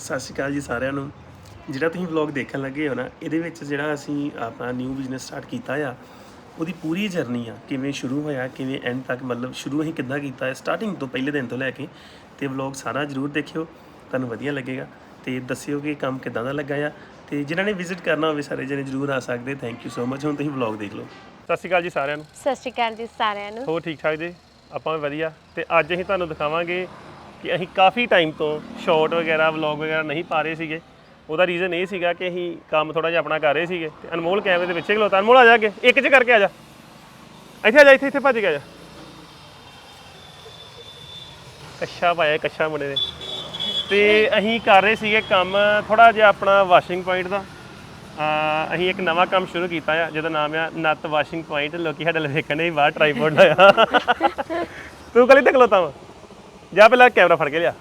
ਸਤਿ ਸ਼੍ਰੀ ਅਕਾਲ ਜੀ ਸਾਰਿਆਂ ਨੂੰ। ਜਿਹੜਾ ਤੁਸੀਂ ਵਲੌਗ ਦੇਖਣ ਲੱਗੇ ਹੋ ਨਾ ਇਹਦੇ ਵਿੱਚ ਜਿਹੜਾ ਅਸੀਂ ਆਪਣਾ ਨਿਊ ਬਿਜ਼ਨਸ ਸਟਾਰਟ ਕੀਤਾ ਆ ਉਹਦੀ ਪੂਰੀ ਜਰਨੀ ਆ ਕਿਵੇਂ ਸ਼ੁਰੂ ਹੋਇਆ ਕਿਵੇਂ ਐਂਡ ਤੱਕ ਮਤਲਬ ਸ਼ੁਰੂ ਅਸੀਂ ਕਿੱਦਾਂ ਕੀਤਾ ਹੈ ਸਟਾਰਟਿੰਗ ਤੋਂ ਪਹਿਲੇ ਦਿਨ ਤੋਂ ਲੈ ਕੇ ਤੇ ਵਲੌਗ ਸਾਰਾ ਜਰੂਰ ਦੇਖਿਓ ਤੁਹਾਨੂੰ ਵਧੀਆ ਲੱਗੇਗਾ ਤੇ ਦੱਸਿਓ ਕਿ ਕੰਮ ਕਿੱਦਾਂ ਦਾ ਲੱਗਾ ਆ ਤੇ ਜਿਨ੍ਹਾਂ ਨੇ ਵਿਜ਼ਿਟ ਕਰਨਾ ਹੋਵੇ ਸਾਰੇ ਜਣੇ ਜਰੂਰ ਆ ਸਕਦੇ ਥੈਂਕ ਯੂ ਸੋ ਮਚ ਹੁਣ ਤੁਸੀਂ ਵਲੌਗ ਦੇਖ ਲਓ। ਸਤਿ ਸ਼੍ਰੀ ਅਕਾਲ ਜੀ ਸਾਰਿਆਂ ਨੂੰ। ਸਤਿ ਸ਼੍ਰੀ ਅਕਾਲ ਜੀ ਸਾਰਿਆਂ ਨੂੰ। ਹੋਰ ਠੀਕ ਠਾਕ ਜੀ? ਆਪਾਂ ਵੀ ਵਧੀਆ ਤੇ ਅੱਜ ਅਸੀਂ ਤੁਹਾਨੂੰ ਦਿਖਾਵਾਂਗੇ ਕਿ ਅਸੀਂ ਕਾਫੀ ਟਾਈਮ ਤੋਂ ਸ਼ਾਰਟ ਵਗੈਰਾ ਵਲੌਗ ਵਗੈਰਾ ਨਹੀਂ ਪਾ ਰਹੇ ਸੀਗੇ। ਉਹਦਾ ਰੀਜ਼ਨ ਇਹ ਸੀਗਾ ਕਿ ਅਸੀਂ ਕੰਮ ਥੋੜਾ ਜਿਹਾ ਆਪਣਾ ਕਰ ਰਹੇ ਸੀਗੇ। ਤੇ ਅਨਮੋਲ ਕੈਮਰੇ ਦੇ ਪਿੱਛੇ ਖਲੋਤਾ। ਅਨਮੋਲ ਆ ਜਾ ਕੇ ਇੱਕ ਚ ਕਰਕੇ ਆ ਜਾ। ਇੱਥੇ ਆ ਜਾ, ਇੱਥੇ ਇੱਥੇ ਭੱਜ ਕੇ ਆ ਜਾ। ਕੱਛਾ ਪਾਇਆ ਕੱਛਾ ਮੁੰਡੇ ਨੇ। ਤੇ ਅਸੀਂ ਕਰ ਰਹੇ ਸੀਗੇ ਕੰਮ ਥੋੜਾ ਜਿਹਾ ਆਪਣਾ ਵਾਸ਼ਿੰਗ ਪੁਆਇੰਟ ਦਾ। ਅਸੀਂ ਇੱਕ ਨਵਾਂ ਕੰਮ ਸ਼ੁਰੂ ਕੀਤਾ ਆ, ਜਿਹਦਾ ਨਾਮ ਆ ਨੱਤ ਵਾਸ਼ਿੰਗ ਪੁਆਇੰਟ ਲੋਕੀ ਸਾਡੇ ਲਈ ਵੇਖਣ ਨੇ ਬਾਹਰ ਟ੍ਰਾਈਪੋਡ ਲਾਇਆ। ਤੂੰ ਕਲੀ ਤੱਕ ਲੋਤਾ ਵਾ? ਜਾ ਪਹਿਲਾਂ ਕੈਮਰਾ ਫੜ ਕੇ ਲਿਆ।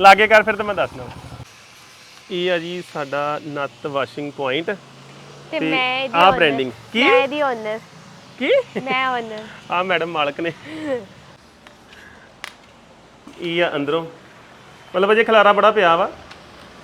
ਲਾਗੇ ਕਰ ਫਿਰ ਤੇ ਮੈਂ ਦੱਸਣਾ ਇਹ ਆ ਜੀ ਸਾਡਾ ਨੱਤ ਵਾਸ਼ਿੰਗ ਪੁਆਇੰਟ। ਤੇ ਮੈਂ ਇਹਦੀ ਆਹ owner- branding। ਕੀ? ਮੈਂ ਇਹਦੀ ਓਨਰ ਕੀ? ਮੈਂ ਓਨਰ ਆ ਮੈਡਮ ਮਾਲਕ ਨੇ। ਇਹ ਆ ਅੰਦਰੋਂ। ਮਤਲਬ ਅਜੇ ਖਲਾਰਾ ਬੜਾ ਪਿਆ ਵਾ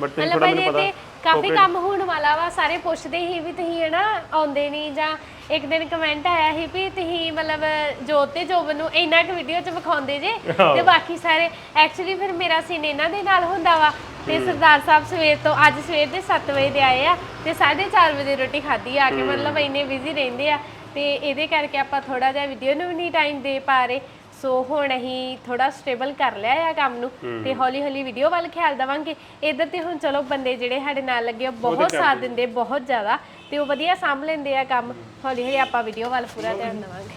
ਬਟ ਤੁਸੀਂ ਮਤਲਬ ਥੋੜਾ ਮੈਨੂੰ ਪਤਾ ਤੇ ਕਾਫੀ ਕੰਮ ਹੋਣ ਵਾਲਾ ਵਾ ਸਾਰੇ ਪੁੱਛਦੇ ਸੀ ਵੀ ਤੁਸੀਂ ਹੈ ਨਾ ਆਉਂਦੇ ਨਹੀਂ ਜਾਂ ਇੱਕ ਦਿਨ ਕਮੈਂਟ ਆਇਆ ਸੀ ਵੀ ਤੁਸੀਂ ਮਤਲਬ ਜੋਤ ਤੇ ਜੋਬਨ ਨੂੰ ਇੰਨਾ ਕੁ ਵੀਡੀਓ ਚ ਵਿਖਾਉਂਦੇ ਜੇ। ਤੇ ਬਾਕੀ ਸਾਰੇ ਐਕਚੁਅਲੀ ਫਿਰ ਮੇਰਾ ਸੀਨ ਇਹਨਾਂ ਦੇ ਨਾਲ ਹੁੰਦਾ ਵਾ। ਤੇ ਸਰਦਾਰ ਸਾਹਿਬ ਸਵੇਰ ਤੋਂ ਅੱਜ ਸਵੇਰ ਦੇ 7 ਵਜੇ ਦੇ ਆਏ ਆ ਤੇ 4:30 ਵਜੇ ਰੋਟੀ ਖਾਧੀ ਆ ਕੇ ਮਤਲਬ ਇੰਨੇ ਬਿਜ਼ੀ ਰਹਿੰਦੇ ਆ। ਤੇ ਇਹਦੇ ਕਰਕੇ ਆਪਾਂ ਥੋੜਾ ਜਿਹਾ ਵੀਡੀਓ ਨੂੰ ਵੀ ਨਹੀਂ ਟਾਈਮ ਦੇ ਪਾ ਰਹੇ। ਸੋ ਹੁਣ ਅਸੀਂ ਥੋੜਾ ਸਟੇਬਲ ਕਰ ਲਿਆ ਆ ਕੰਮ ਨੂੰ ਤੇ ਹੌਲੀ ਹੌਲੀ ਵੀਡੀਓ ਵੱਲ ਖਿਆਲ ਦਵਾਂਗੇ। ਇਧਰ ਤੇ ਹੁਣ ਚਲੋ ਬੰਦੇ ਜਿਹੜੇ ਸਾਡੇ ਨਾਲ ਲੱਗੇ ਆ ਬਹੁਤ ਸਾਥ ਦਿੰਦੇ ਬਹੁਤ ਜ਼ਿਆਦਾ। ਤੇ ਉਹ ਵਧੀਆ ਸਾਂਭ ਲੈਂਦੇ ਆ ਕੰਮ। ਹੌਲੀ ਹੌਲੀ ਆਪਾਂ ਵੀਡੀਓ ਵੱਲ ਪੂਰਾ ਧਿਆਨ ਦਵਾਂਗੇ।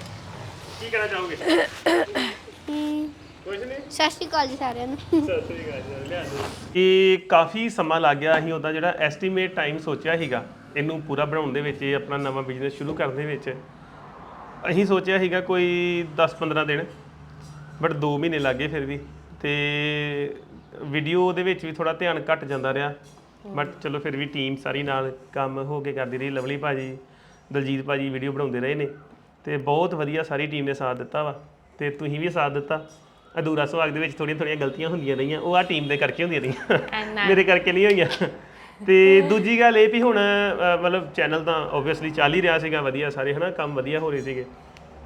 ਕੀ ਕਹਿਣਾ ਚਾਹੋਗੇ? ਕੁਝ ਨਹੀਂ। ਸਤਿ ਸ਼੍ਰੀ ਅਕਾਲ ਜੀ ਸਾਰਿਆਂ ਨੂੰ। ਇਹ ਕਾਫੀ ਸਮਾਂ ਲੱਗ ਗਿਆ ਅਸੀਂ ਉਹਦਾ ਜਿਹੜਾ ਐਸਟੀਮੇਟ ਟਾਈਮ ਸੋਚਿਆ ਸੀਗਾ ਇਹਨੂੰ ਪੂਰਾ ਬਣਾਉਣ ਦੇ ਵਿੱਚ ਇਹ ਆਪਣਾ ਨਵਾਂ ਬਿਜ਼ਨਸ ਸ਼ੁਰੂ ਕਰਨ ਦੇ ਵਿੱਚ। ਅਸੀਂ ਸੋਚਿਆ ਸੀਗਾ ਕੋਈ 10-15 ਦਿਨ ਬਟ 2 ਮਹੀਨੇ ਲੱਗੇ ਫਿਰ ਵੀ। ਤੇ ਵੀਡੀਓ ਦੇ ਵਿੱਚ ਵੀ ਥੋੜਾ ਧਿਆਨ ਘੱਟ ਜਾਂਦਾ ਰਿਹਾ। ਬਟ ਚਲੋ ਫਿਰ ਵੀ ਟੀਮ ਸਾਰੀ ਨਾਲ ਕੰਮ ਹੋ ਕੇ ਕਰਦੀ ਰਹੀ ਲਵਲੀ ਭਾਜੀ ਦਲਜੀਤ ਭਾਜੀ ਵੀਡੀਓ ਬਣਾਉਂਦੇ ਰਹੇ ਨੇ। ਤੇ ਬਹੁਤ ਵਧੀਆ ਸਾਰੀ ਟੀਮ ਨੇ ਸਾਥ ਦਿੱਤਾ ਵਾ। ਤੇ ਤੁਸੀਂ ਵੀ ਸਾਥ ਦਿੱਤਾ। ਅਧੂਰਾ ਸੁਹਾਗ ਦੇ ਵਿੱਚ ਥੋੜੀਆਂ ਥੋੜੀਆਂ ਗਲਤੀਆਂ ਹੁੰਦੀਆਂ ਰਹੀਆਂ। ਉਹ ਆ ਟੀਮ ਦੇ ਕਰਕੇ ਹੁੰਦੀਆਂ ਰਹੀਆਂ। ਮੇਰੇ ਕਰਕੇ ਨਹੀਂ ਹੋਈਆਂ। ਤੇ ਦੂਜੀ ਗੱਲ ਇਹ ਵੀ ਹੁਣ ਅ, ਮਤਲਬ ਚੈਨਲ ਤਾਂ ਆਬਵੀਅਸਲੀ ਚੱਲ ਹੀ ਰਿਹਾ ਸੀਗਾ। ਵਧੀਆ ਸਾਰੇ ਹਨਾ ਕੰਮ ਵਧੀਆ ਹੋ ਰਹੇ ਸੀਗੇ।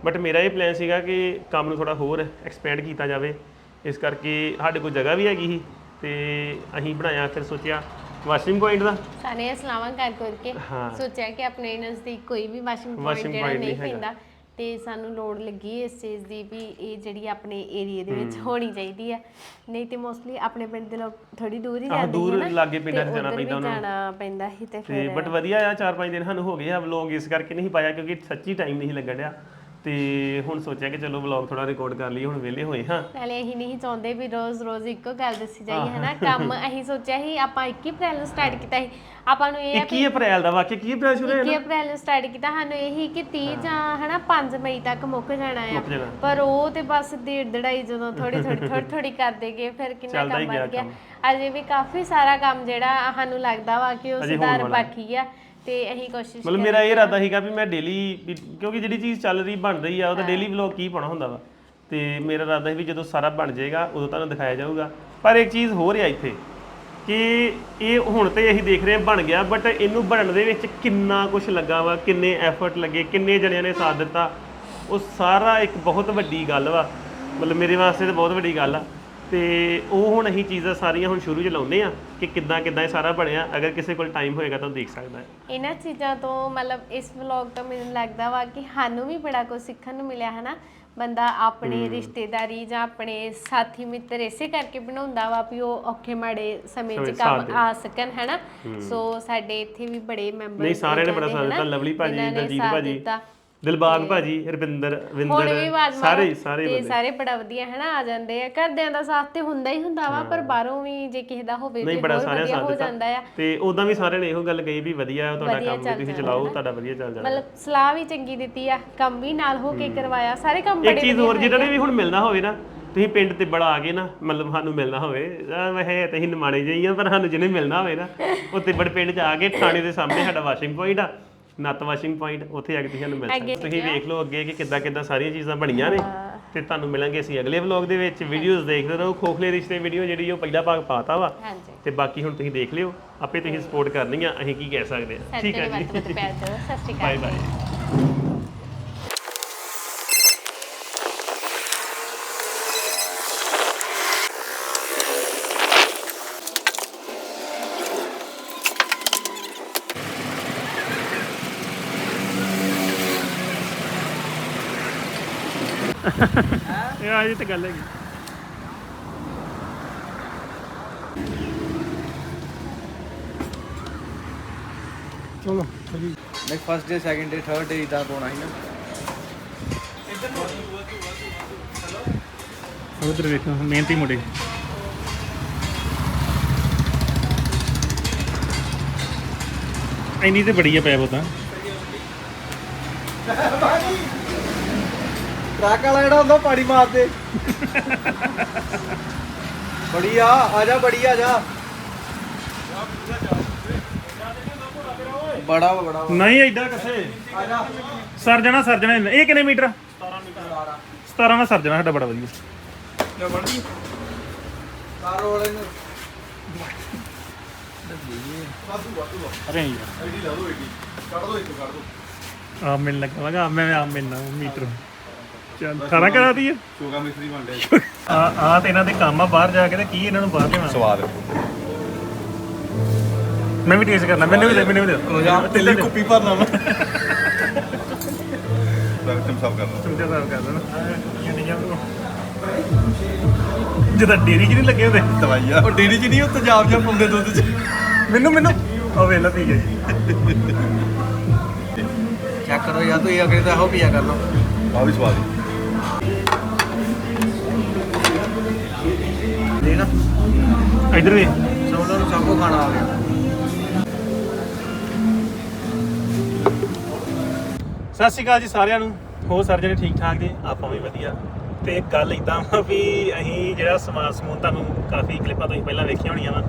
ਬਟ ਮੇਰਾ ਇਹ ਪਲਾਨ ਸੀਗਾ ਕਿ ਕੰਮ ਨੂੰ ਥੋੜਾ ਹੋਰ ਐਕਸਪੈਂਡ ਕੀਤਾ ਜਾਵੇ। ਇਸ ਕਰਕੇ ਸਾਡੇ ਕੋਲ ਜਗ੍ਹਾ ਵੀ ਹੈਗੀ ਸੀ। ਤੇ ਅਸੀਂ ਬਣਾਇਆ ਫਿਰ ਸੋਚਿਆ ਵਾਸ਼ਿੰਗ ਪੁਆਇੰਟ ਦਾ ਸਾਰੇ ਸਲਾਵਾਂ ਕਰ ਕਰਕੇ ਹਾਂ। ਸੋਚਿਆ ਕਿ ਆਪਣੇ ਨਜ਼ਦੀਕ ਕੋਈ ਵੀ ਵਾਸ਼ਿੰਗ ਪੁਆਇੰਟ ਜਿਹੜਾ ਨਹੀਂ। ਪੈਂਦਾ ਤੇ ਸਾਨੂੰ ਲੋੜ ਲੱਗੀ ਇਸ ਚੀਜ਼ ਦੀ ਵੀ ਇਹ ਜਿਹੜੀ ਆਪਣੇ ਏਰੀਆ ਦੇ ਵਿੱਚ ਹੋਣੀ ਚਾਹੀਦੀ ਆ ਨਹੀਂ ਤੇ ਮੋਸਟਲੀ ਆਪਣੇ ਪਿੰਡ ਦੇ ਲੋਕ ਥੋੜੀ ਦੂਰ ਹੀ ਜਾਂਦੇ ਦੂਰ ਨੇ ਨਾ ਲਾਗੇ ਪਿੰਡਾਂ 'ਚ ਜਾਣਾ ਪੈਂਦਾ ਉਹਨਾਂ ਨੂੰ। ਜਾਣਾ ਪੈਂਦਾ ਸੀ ਤੇ ਫਿਰ ਬਟ ਵਧੀਆ ਆ 4-5 ਦਿਨ ਸਾਨੂੰ ਹੋ ਗਏ ਆ ਵਲੌਗ ਇਸ ਕਰਕੇ ਨਹੀਂ ਪਾਇਆ ਕਿਉਂਕਿ ਸੱਚੀ ਟਾਈਮ ਨਹੀਂ ਲੱਗਣ ਡਿਆ ਤੇ ਹੁਣ ਸੋਚਿਆ ਕਿ ਚਲੋ ਵਲੌਗ ਥੋੜਾ ਰਿਕਾਰਡ ਕਰ ਲਈਏ ਹੁਣ ਵਿਹਲੇ ਹੋਏ ਹਾਂ। ਨਾਲੇ ਅਸੀਂ ਨਹੀਂ ਚਾਹੁੰਦੇ ਵੀ ਰੋਜ਼-ਰੋਜ਼ ਇੱਕੋ ਗੱਲ ਦੱਸੀ ਜਾਈਏ ਹਨਾ? ਕੰਮ ਅਸੀਂ ਸੋਚਿਆ ਸੀ ਆਪਾਂ 21 ਅਪ੍ਰੈਲ ਨੂੰ ਸਟਾਰਟ ਕੀਤਾ ਸੀ। ਆਪਾਂ ਨੂੰ ਇਹ ਆ 21 ਅਪ੍ਰੈਲ ਦਾ ਵਾਕਿਆ ਕੀ ਅਪ੍ਰੈਲ ਸ਼ੁਰੂ ਹੋਇਆ 21 ਅਪ੍ਰੈਲ ਨੂੰ ਸਟਾਰਟ ਕੀਤਾ ਸਾਨੂੰ ਇਹੀ ਕਿ 30 ਜਾਂ ਹਨਾ 5 ਮਈ ਤੱਕ ਮੁੱਕ ਜਾਣਾ ਆ। ਮੁੱਕ ਜਾਣਾ। ਪਰ ਉਹ ਤੇ ਬਸ ਦੇੜ ਦੜਾਈ ਜਦੋਂ ਥੋੜੀ ਥੋੜੀ ਥੋੜੀ ਥੋੜੀ ਕਰਦੇ ਗਏ ਫਿਰ ਕਿੰਨਾ ਚੱਲਦਾ ਹੀ ਕੰਮ ਗਿਆ ਵੱਧ ਗਿਆ ਅਜੇ ਵੀ ਕਾਫੀ ਸਾਰਾ ਕੰਮ ਜਿਹੜਾ ਸਾਨੂੰ ਲੱਗਦਾ ਵਾ ਕਿ ਉਹ ਅਜੇ ਹੋਣ ਸੁਧਾਰ ਵਾਲਾ। ਬਾਕੀ ਆ। ਤੇ ਅਸੀਂ ਕੋਸ਼ਿਸ਼ ਮਤਲਬ ਮੇਰਾ ਇਹ ਇਰਾਦਾ ਸੀਗਾ ਵੀ ਮੈਂ ਡੇਲੀ ਕਿਉਂਕਿ ਜਿਹੜੀ ਚੀਜ਼ ਚੱਲ ਰਹੀ ਬਣ ਰਹੀ ਆ ਉਹਦਾ ਡੇਲੀ ਵਲੌਗ ਕੀ ਪਾਉਣਾ ਹੁੰਦਾ ਵਾ। ਤੇ ਮੇਰਾ ਇਰਾਦਾ ਸੀ ਵੀ ਜਦੋਂ ਸਾਰਾ ਬਣ ਜਾਏਗਾ ਉਦੋਂ ਤੁਹਾਨੂੰ ਦਿਖਾਇਆ ਜਾਊਗਾ। ਪਰ ਇੱਕ ਚੀਜ਼ ਹੋ ਰਿਹਾ ਇੱਥੇ ਕਿ ਇਹ ਹੁਣ ਤੇ ਅਸੀਂ ਦੇਖ ਰਹੇ ਹਾਂ ਬਣ ਗਿਆ ਬਟ ਇਹਨੂੰ ਬਣਨ ਦੇ ਵਿੱਚ ਕਿੰਨਾ ਕੁਝ ਲੱਗਾ ਵਾ ਕਿੰਨੇ ਐਫਰਟ ਲੱਗੇ ਕਿੰਨੇ ਜਣਿਆਂ ਨੇ ਸਾਥ ਦਿੱਤਾ। ਉਹ ਸਾਰਾ ਇੱਕ ਬਹੁਤ ਵੱਡੀ ਗੱਲ ਵਾ। ਮਤਲਬ ਮੇਰੇ ਵਾਸਤੇ ਤੇ ਬਹੁਤ ਵੱਡੀ ਗੱਲ ਆ। ਤੇ ਉਹ ਹੁਣ ਅਸੀਂ ਚੀਜ਼ਾਂ ਸਾਰੀਆਂ ਹੁਣ ਸ਼ੁਰੂ ਚ ਲਾਉਂਦੇ ਆ ਕਿ ਕਿੱਦਾਂ ਕਿੱਦਾਂ ਇਹ ਸਾਰਾ ਬਣਿਆ। ਅਗਰ ਕਿਸੇ ਕੋਲ ਟਾਈਮ ਹੋਏਗਾ ਤਾਂ ਉਹ ਦੇਖ ਸਕਦਾ ਹੈ। ਇਹਨਾਂ ਚੀਜ਼ਾਂ ਤੋਂ ਮਤਲਬ ਇਸ ਵਲੌਗ ਤੋਂ ਮੈਨੂੰ ਲੱਗਦਾ ਵਾ ਕਿ ਸਾਨੂੰ ਵੀ ਬੜਾ ਕੁਝ ਸਿੱਖਣ ਨੂੰ ਮਿਲਿਆ ਹੈ ਨਾ ਬੰਦਾ ਆਪਣੀ ਰਿਸ਼ਤੇਦਾਰੀ ਜਾਂ ਆਪਣੇ ਸਾਥੀ ਮਿੱਤਰ ਇਸੇ ਕਰਕੇ ਬਣਾਉਂਦਾ ਵਾ ਵੀ ਉਹ ਔਖੇ ਮਾੜੇ ਸਮੇਂ 'ਚ ਕੰਮ ਆ ਸਕਣ ਹੈਨਾ? ਸੋ ਸਾਡੇ ਇੱਥੇ ਵੀ ਬੜੇ ਮੈਂਬਰ ਨਹੀਂ ਸਾਰਿਆਂ ਨੇ ਬੜਾ ਸਾਥ ਦਿੱਤਾ। ਲਵਲੀ ਭਾਜੀ ਦਲਜੀਤ ਭਾਜੀ। ਦਿਲਬਾਗ ਭਾਜੀ ਰਵਿੰਦਰ ਹੁਣ ਵੀ ਵਿੰਦਰ ਆਵਾਜ਼ ਸਾਰੇ ਸਾਰੇ ਤੇ ਬੰਦੇ। ਸਾਰੇ ਬੜਾ ਵਧੀਆ ਹੈਨਾ ਆ ਜਾਂਦੇ ਆ। ਘਰਦਿਆਂ ਦਾ ਸਾਥ ਤੇ ਹੁੰਦਾ ਹੀ ਹੁੰਦਾ ਵਾ ਪਰ ਬਾਹਰੋਂ ਵੀ ਜੇ ਕਿਸੇ ਦਾ ਹੋਵੇ ਨਹੀਂ ਤੇ ਬੜਾ ਹੋਰ ਸਾਰਿਆਂ ਵਧੀਆ ਸਾਥ ਹੋ ਜਾਂਦਾ ਦਿੱਤਾ ਆ। ਤੇ ਉਦਾਂ ਵੀ ਸਾਰਿਆਂ ਨੇ ਇਹੋ ਗੱਲ ਕਹੀ ਵੀ ਵਧੀਆ ਹੈ ਤੁਹਾਡਾ ਕੰਮ ਵੀ ਤੁਸੀਂ ਚਲਾਓ ਤੁਹਾਡਾ ਵਧੀਆ ਚੱਲ ਜਾਣਾ। ਮਤਲਬ ਸਲਾਹ ਵੀ ਚੰਗੀ ਦਿੱਤੀ ਆ ਕੰਮ ਵੀ ਨਾਲ ਹੋ ਕੇ ਕਰਵਾਇਆ ਸਾਰੇ ਕੰਮ ਇੱਕ ਬੜੇ ਚੀਜ਼ ਹੋਰ ਜਿਹਨਾਂ ਨੇ ਵੀ ਹੁਣ ਮਿਲਣਾ ਹੋਵੇ ਨਾ ਤੁਸੀਂ ਪਿੰਡ ਤੇ ਬੜਾ ਆ ਗਏ ਨਾ ਮਤਲਬ ਸਾਨੂੰ ਮਿਲਣਾ ਹੋਵੇ ਵੈਸੇ ਤੇ ਅਸੀਂ ਨਿਮਾਣੇ ਜਿਹੀ ਆ ਪਰ ਸਾਨੂੰ ਜਿਹਨੇ ਮਿਲਣਾ ਹੋਵੇ ਨਾ ਉਹ ਤਿੱਬੜ ਪਿੰਡ ਚ ਆ ਕੇ ਥਾਣੇ ਦੇ ਸਾਹਮਣੇ ਸਾਡਾ ਵਾਸ਼ਿੰਗ ਪੁਆਇੰਟ ਆ ਨੱਤ ਵਾਸ਼ਿੰਗ ਪੁਆਇੰਟ ਉੱਥੇ ਆ ਕੇ ਤੁਸੀਂ ਸਾਨੂੰ ਮਿਲ ਤੁਸੀਂ ਵੇਖ ਲਓ ਅੱਗੇ ਕਿ ਕਿੱਦਾਂ ਕਿੱਦਾਂ ਸਾਰੀਆਂ ਚੀਜ਼ਾਂ ਬਣੀਆਂ ਨੇ ਤੇ ਤੁਹਾਨੂੰ ਮਿਲਾਂਗੇ ਅਸੀਂ ਅਗਲੇ ਵਲੌਗ ਦੇ ਵਿੱਚ। ਵੀਡੀਓਜ਼ ਦੇਖਦੇ ਰਹੋ ਖੋਖਲੇ ਰਿਸ਼ਤੇ ਵੀਡੀਓ ਜਿਹੜੀ ਉਹ ਪਹਿਲਾ ਭਾਗ ਪਾਤਾ ਵਾ। ਹਾਂਜੀ। ਤੇ ਬਾਕੀ ਹੁਣ ਤੁਸੀਂ ਦੇਖ ਲਿਓ। ਆਪੇ ਤੁਸੀਂ ਸਪੋਰਟ ਕਰਨੀ ਆ ਅਸੀਂ ਕੀ ਕਹਿ ਸਕਦੇ ਆ ਠੀਕ ਹੈ ਜੀ। ਸਤਿ ਸ਼੍ਰੀ ਬਾਏ ਬਾਏ ਇਹ ਆ ਜੀ ਤੇ ਗੱਲ ਹੈਗੀ। ਚਲੋ ਨਹੀਂ first day second day third day ਇਦਾਂ ਪਾਉਣਾ ਸੀ ਨਾ। ਉਧਰ ਵੇਖੋ ਮਿਹਨਤੀ ਮੁੰਡੇ ਇੰਨੀ ਤੇ ਬੜੀ ਆ ਪੈਪ ਉਦਾਂ। ਟਰੱਕ ਵਾਲਾ ਜਿਹੜਾ ਹੁੰਦਾ ਉਹ ਪਾਣੀ ਮਾਰਦੇ। ਬੜੀ ਆ ਆ ਜਾ ਬੜੀ ਆ ਜਾ। ਬੜਾ ਵਾ, ਬੜਾ ਵਾ। ਨਹੀਂ ਐਡਾ ਕਿੱਥੇ ਆ ਜਾ। ਸਰ ਜਾਣਾ ਸਰ ਜਾਣਾ। ਇਹ ਕਿੰਨੇ ਮੀਟਰ? 17 ਮੀਟਰ। 17 ਨਾਲ ਸਰ ਜਾਣਾ ਸਾਡਾ ਬੜਾ ਵਧੀਆ। ਕਾਰ ਵਾਲੇ ਨੂੰ। ਅਰੇ ਆ ਮਿਲ ਲੱਗਾ ਲਗਾ ਮੈਂ ਆ ਮਿਲਣਾ ਮੀਟਰ। ਚੱਲ 18 ਕਰਾ ਦਈਏ ਸ਼ੋਗਾ ਮਿਸਤਰੀ ਬਣਦੇ ਆ ਆ ਤੇ ਇਹਨਾਂ ਦੇ ਕੰਮ ਆ ਬਾਹਰ ਜਾ ਕੇ ਤੇ ਕੀ ਇਹਨਾਂ ਨੂੰ ਬਾਹਰ ਲਿਆਉਣਾ? ਸਵਾਦ। ਮੈਂ ਵੀ ਟੇਸਟ ਕਰਨਾ ਮੈਨੂੰ ਵੀ ਦੇ ਮੈਨੂੰ ਵੀ ਦੇ। ਹੋ ਜਾ ਤਿੱਲੇ ਕੁੱਪੀ ਭਰਨਾ ਵਾ ਰਕਤਮ ਸਾਫ਼ ਕਰਨਾ ਚਮਚਾ ਸਾਫ਼ ਕਰ ਦੇਣਾ ਜਿਹਦਾ ਡੇਰੀ 'ਚ ਨਹੀਂ ਲੱਗੇ ਹੁੰਦੇ? ਦਵਾਈਆ ਉਹ ਡੇਰੀ ਚ ਨਹੀਂ ਉਹ ਤੇਜ਼ਾਬ ਜਾਂ ਪਾਉਂਦੇ ਦੁੱਧ ਚ। ਮੈਨੂੰ ਮੈਨੂੰ। ਉਹ ਵੇਲਾ ਪੀ ਗਈ ਚੈੱਕ ਕਰੋ ਯਾਰ ਤੁਸੀਂ ਅਗਲੇ ਤਾਂ ਇਹੋ ਪੀਆ ਕਰ ਲਓ। ਆ ਵੀ ਸਵਾਦ ਦੇਖ ਇਧਰ ਵੀ। ਸਭ ਨੂੰ ਸਭ ਕੋ ਖਾਣਾ ਆ ਗਿਆ। ਸਤਿ ਸ਼੍ਰੀ ਅਕਾਲ ਜੀ ਸਾਰਿਆਂ ਨੂੰ। ਹੋ ਸਾਰੇ ਜਣੇ ਠੀਕ ਠਾਕ ਜੀ? ਆਪਾਂ ਵੀ ਵਧੀਆ। ਤੇ ਗੱਲ ਇਦਾਂ ਵਾ ਵੀ ਅਸੀਂ ਜਿਹੜਾ ਸਮਾਨ ਸਮੂਨ ਤੁਹਾਨੂੰ ਕਾਫੀ ਕਲਿੱਪਾਂ ਤੁਸੀਂ ਪਹਿਲਾਂ ਵੇਖੀਆਂ ਹੋਣੀਆਂ ਵਾ।